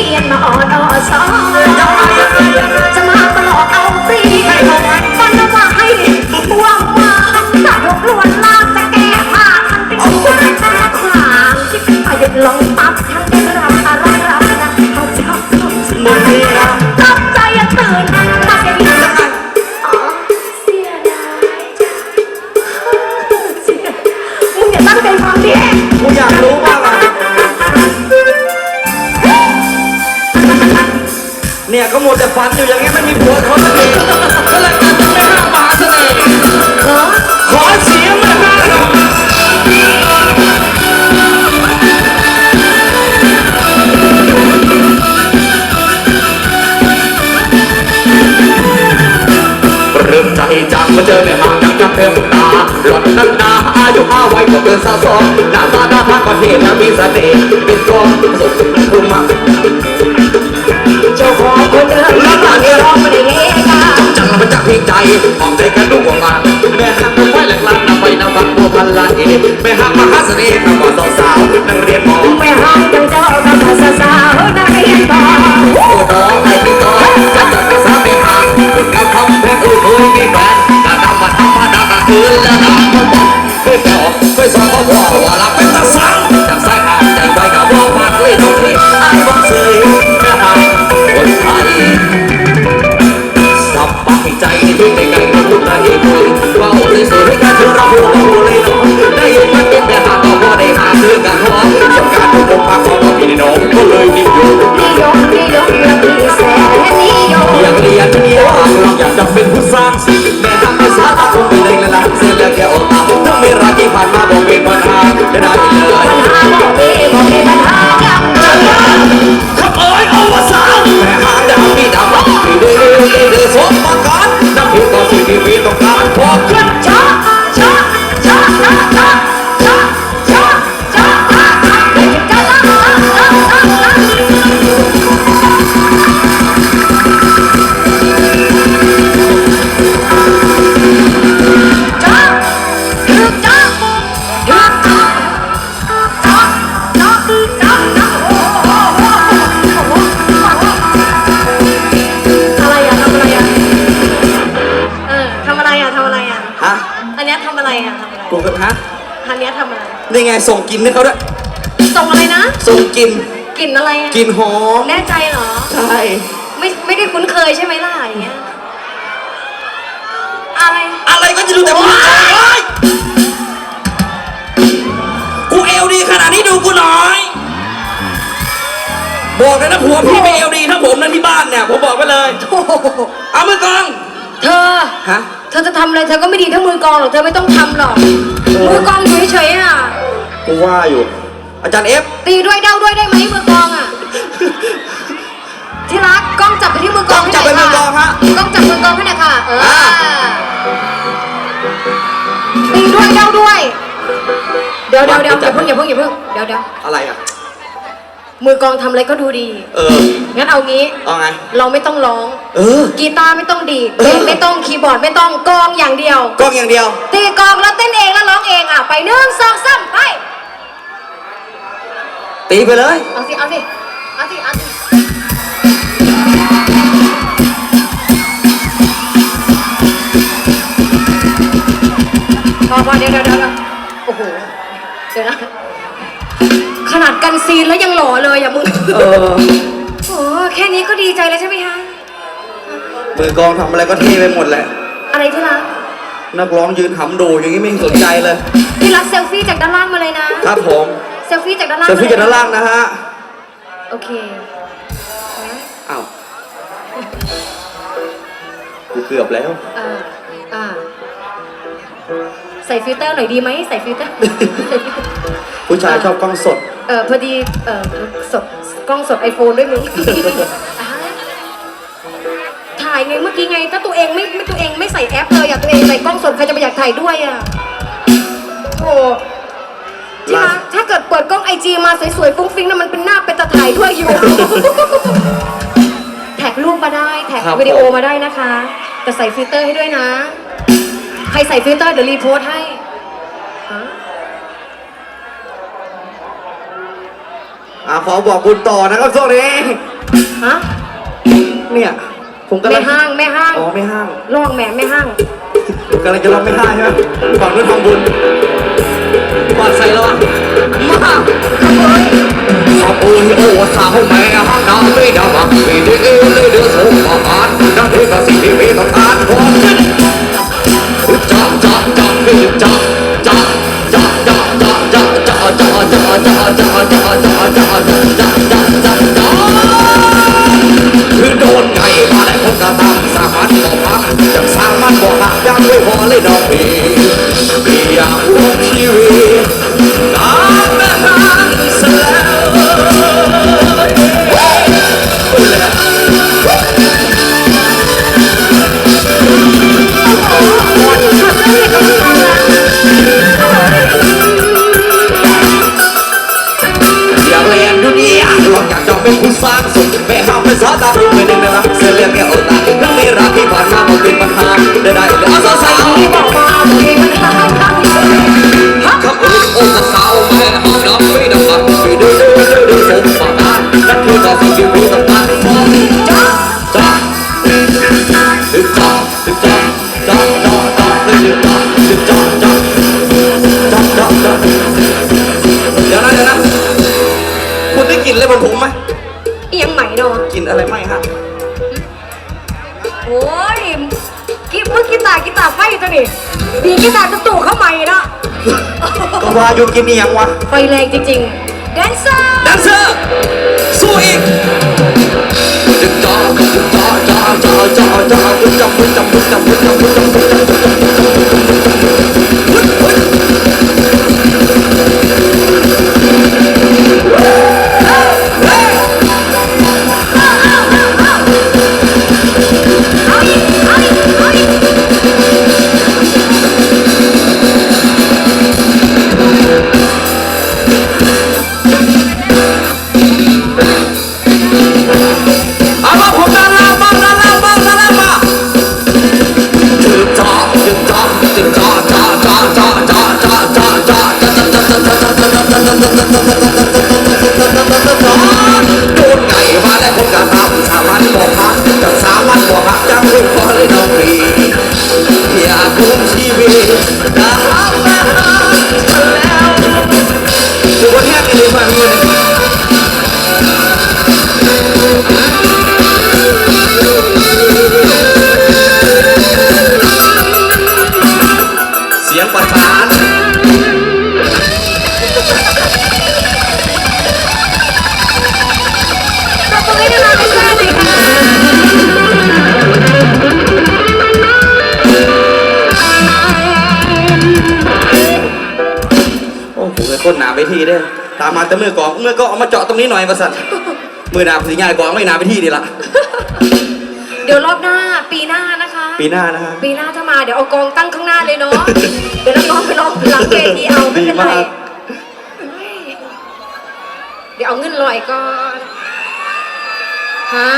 พียนมาอ่อนอ่อสอนจะมาตลอกเอาฟรีฟันว่าให้ว่างมาถ้าหกลวนลากจะแก้ผ้าทันเป็นคนทางที่เป็นประยชน์ลงปั๊บทันได้รับอะไรรับนะเขาชอบชอบชอบตกใจตื่นมาจะยินอ๋อเสียดายจ้ะเสียมึงอย่าตั้งใจฟังดิมึงอยากรู้ว่า เนี่ยก็หมดแต่ฟันอยู่อย่างงี้ไม่มีผัวเขาสักทีก็เลยกลายเป็นแม่ห้างมหาเสน่ห์ขอเสียงแม่ห้างหน่อยเริ่มใจจากมาเจอแม่หางจังจับเต็มตาหล่อนนั้นนาอายุห้าไว้ก็เกินสาวสองหน้าตาหน้าทางประเทศนะมีเสน่ห์เป็นกองสุดคุ้มมา จังมันจะพิงใจหอมใจกันลูกของมันแม่หักไว้แหลกลานนำไปนำบังบัวพันลานเอแม่หักมหาเสน่ห์นำ and I feel like ไรนี่ไง ส่งกินให้เขาด้วย ส่งอะไรนะ ส่งกินกลิ่นอะไรอะกินหอม แน่ใจเหรอ ใช่ ไม่ไม่ได้คุ้นเคยใช่ไหมล่ะอย่างเงี้ย อะไร อะไรก็จะดูแต่ว่ากูเอลดีขนาดนี้ดูกูหน่อย บอกเลยนะผัวพี่ไม่เอลดีทั้งผมนะที่บ้านเนี่ยผมบอกไปเลยโอ้โหเอามือกอง เธอ ฮะ เธอจะทำอะไรเธอก็ไม่ดีเท่ามือกลองหรอก เธอไม่ต้องทำหรอก มือกลองอยู่เฉยๆอะ กูว่าอยู่ อาจารย์เอฟตีด้วยเด้าด้วยได้ไหมมือกลองอะที่รักกล้องจับไปที่มือกลองให้หน่อยกล้องจับไปมือกลองฮะ กล้องจับมือกลองให้หน่อยค่ะ เอออ่า ตีด้วยเด้าด้วย เดี๋ยวเดี๋ยวเดี๋ยวอย่าเพิ่งอย่าเพิ่งอย่าเพิ่งเดี๋ยวเดี๋ยวอะไรอะ มือกลองทำอะไรก็ดูดี เออ งั้นเอางี้ เอาไง เราไม่ต้องร้อง เออ กีตาร์ไม่ต้องดีดเออเพลงไม่ต้องคีย์บอร์ดไม่ต้องกลองอย่างเดียว กล้องอย่างเดียว ตีกลองแล้วเต้นเองแล้วร้องเองอะ ไปหนึ่งสองสามไป ตีไปเลย เอาสิ เอาสิ เอาสิ เอาสิพอพอเดี๋ยวเดี๋ยวเดี๋ยวโอ้โห เดี๋ยวนะ ขนาดกันซีนแล้วยังหล่อเลยอะมึง เออโอ้แค่นี้ก็ดีใจแล้วใช่ไหมคะ มือกลองทำอะไรก็เท่ไปหมดแหละ อะไรที่รักนักร้องยืนหำดูอย่างนี้ไม่สนใจเลย ที่รักเซลฟี่จากด้านล่างมาเลยนะ ครับผม เซลฟี่จากด้านล่างเซลฟี่กันด้านล่างนะฮะ โอเคอ้าวกูเกือบแล้ว อ่าอ่าใส่ฟิลเตอร์หน่อยดีไหมใส่ฟิลเตอร์ผู้ชายชอบกล้องสด เออพอดีเออสดกล้องสดไอโฟนด้วยมึงอ่าถ่ายไงเมื่อกี้ไง ถ้าตัวเองไม่ไม่ตัวเองไม่ใส่แอปเลยอะตัวเองใส่กล้องสดใครจะไปอยากถ่ายด้วยอะโอ้ที่รักถ้า เกิดเปิดกล้องไอจีมาสวยๆฟุ้งฟิ้งน่ะมันเป็นหน้าเป็นตาถ่ายด้วยอยู่ แท็กรูปมาได้ แท็กครับวิดีโอมาได้นะคะ แต่ใส่ฟิลเตอร์ให้ด้วยนะ ใครใส่ฟิลเตอร์เดี๋ยวรีโพสต์ให้ฮะอ่าขอบอกบุญต่อนะครับช่วงนี้ ฮะเนี่ยผมกำลัแม่งห้างแม่ห้างอ๋อไม่ห้างลองแม่แม่ห้าง กำลังจะรับไม่ห้างใช่ไหมฝั่งนู้นทำบุญกอดใส่แล้วอะ มาขอบคุณโอ้สาวแม่ห้างน้ำไม่ดำอะไม่ได้เอเลยเดือดสมประการนั่นเองก็สิ่งที่มีต้องการคน ยงใหม่เนาะกลิ่นอะไรไหมฮะโอ้ยกิเมื่อกีตาร์กีตาร์ไฟตัวนี้ดีกีตาร์จะตู่เข้าใหม่เนาะก็ว่าอยู่กินนี่ยังวะไฟแรงจริงๆแดนเซอร์แดนเซอร์สู้อีกจึงจ้าจึงจ้าจ้าจ้าจ้าจ้าจึงจับจึงจับจึงจับจึง เอามาผมด้านล่างบ้างด้านล่างบ้างด้านล่างมาจึงจ้าจึงจ้าจึงจ้าจ้าจ้าจ้าจ้าจ้าจ้าจ้าโเด้อตามมาแต่มือกองมือก็เอามาเจาะตรงนี้หน่อยประสัตว์มือหนาสีง่ายกองไม่หนาไปที่ดีละเดี๋ยวรอบหน้าปีหน้านะคะ ปีหน้านะฮะปีหน้าถ้ามาเดี๋ยวเอากองตั้งข้างหน้าเลยเนาะเดี๋ยวน้องๆไปร้องหลังเวทีเอาไม่เป็นไรดีมากเฮ้ยเดี๋ยวเอาเงินลอยก่อนฮะ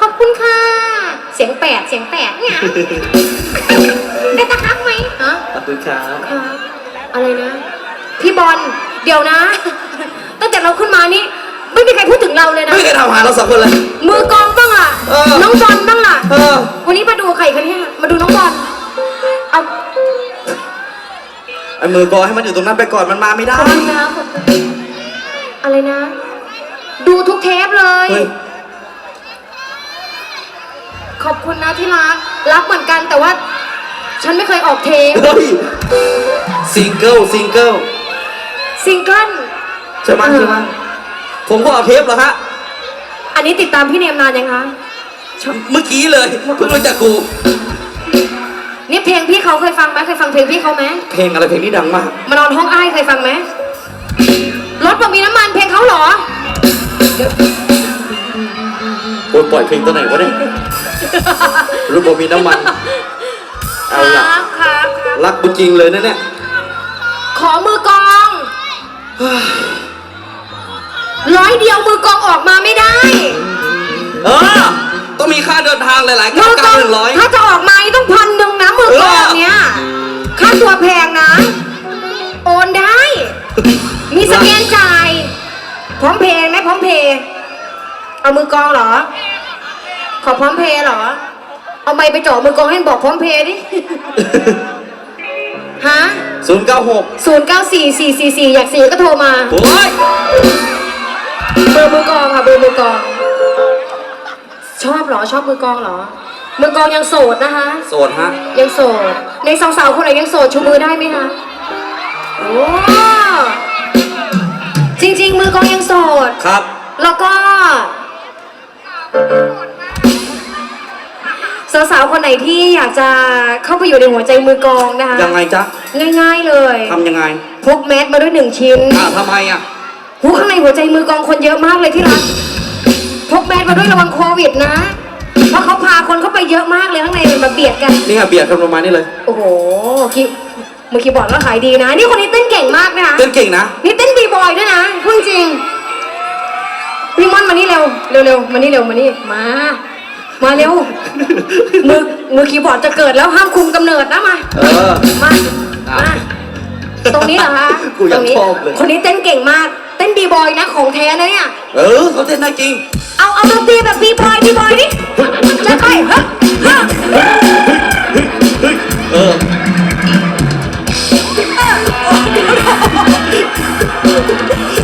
ขอบคุณค่ะ เสียงแปดเสียงแปดเนี่ยได้ตะคักไหมฮะขอบคุณครับครับอะไรนะ พี่บอลเดี๋ยวนะ ตั้งแต่เราขึ้นมานี่ไม่มีใครพูดถึงเราเลยนะ ไม่เคยทำหาเราสองคนเลย มือกลองบ้างอะ เออน้องบอลบ้างอะ เออ วันนี้มาดูใครคะเนี่ยมาดูน้องบอลเอาไอ้มือกองให้มันอยู่ตรงนั้นไปก่อนมันมาไม่ได้ ขอบคุณนะขอบคุณอะไรนะ ดูทุกเทปเลย เฮ้ย ขอบคุณนะที่รัก รักเหมือนกันแต่ว่า ฉันไม่เคยออกเทป เฮ้ยซิงเกิลซิงเกิล ซิงเกิลใช่ไหมใช่ไหมผมก็เอาเทปเหรอฮะอันนี้ติดตามพี่เนมนานยังคะ เมื่อกี้เลยเพิ่งรู้จักกู นี่เพลงพี่เขาเคยฟังไหมเคยฟังเพลงพี่เขาไหมเพลงอะไรเพลงนี้ดังมากมานอนห้องอ้ายเคยฟังไหมรถบอกมีน้ำมันเพลงเขาเหรอโอ้ยปล่อยเพลงตัวไหนวะเนี่ยรูปบมีน้ำมัน เอาละครับครับครับรักกูจริงเลยนะเนี่ยขอมือกลอง ร้อยเดียวมือกลองออกมาไม่ได้เออ ต้องมีค่าเดินทางหลายๆมืเก้าอกลเก้าองหนึ่งร้อย ถ้าจะออกมานี่ต้องพันหนึ่งนะมือกลองเนี้ยค่าตัวแพงนะ โอนได้ มีสแกนจ่ายพร้อมเพย์ไหมพร้อมเพย์เอามือกลองเหรอ ขอพร้อมเพย์เหรอ เอาไม้ไปจ่อมือกลองให้บอกพร้อมเพย์ดิ ฮะศูนย์เก้าหกศูนย์เก้าสี่สี่สี่สี่อยากสี่ก็โทรมา โอ้ยเบอร์มือกลองค่ะเบอร์มือกลอง ชอบเหรอชอบมือกลองเหรอ มือกลองยังโสดนะคะ โสดฮะ ยังโสด ในสาวๆคนไหนยังโสดชูมือได้ไหมคะโอ้เจจริง ๆ มือกลองยังโสด ครับ แล้วก็ สาวๆคนไหนที่อยากจะเข้าไปอยู่ในหัวใจมือกลองนะคะยังไงจ๊ะง่ายๆเลยทำยังไงพกแมสมาด้วยหนึ่งชิ้นอ่าทำไมอะหูข้างในหัวใจมือกลองคนเยอะมากเลยที่รักพกแมสมาด้วยระวังโควิดนะ เพราะเขาพาคนเข้าไปเยอะมากเลยข้างในมาเบียดกันนี่ค่ะเบียดกันประมาณนี้เลย โอ้โหคีมือคีย์บอร์ดก็ขายดีนะ นี่คนนี้เต้นเก่งมากนะคะเต้นเก่งนะนี่เต้นบีบอยด้วยนะพูดจริงพี่ม่อนมานี่เร็วเร็วเร็วมานี่เร็วมานี่มา มาเร็ว มือมือคีย์บอร์ดจะเกิดแล้วห้ามคุมกำเนิดนะมา เออ มา มา ตรงนี้เหรอคะกูยาตรงนี้ชอบเลย คนนี้เต้นเก่งมาก เต้นบีบอยนะของแท้นะเนี่ย เออเขาเต้นได้จริง เอาเอาดนตรีแบบบีบอยบีบอยดิจะไปฮะฮะเออ เออ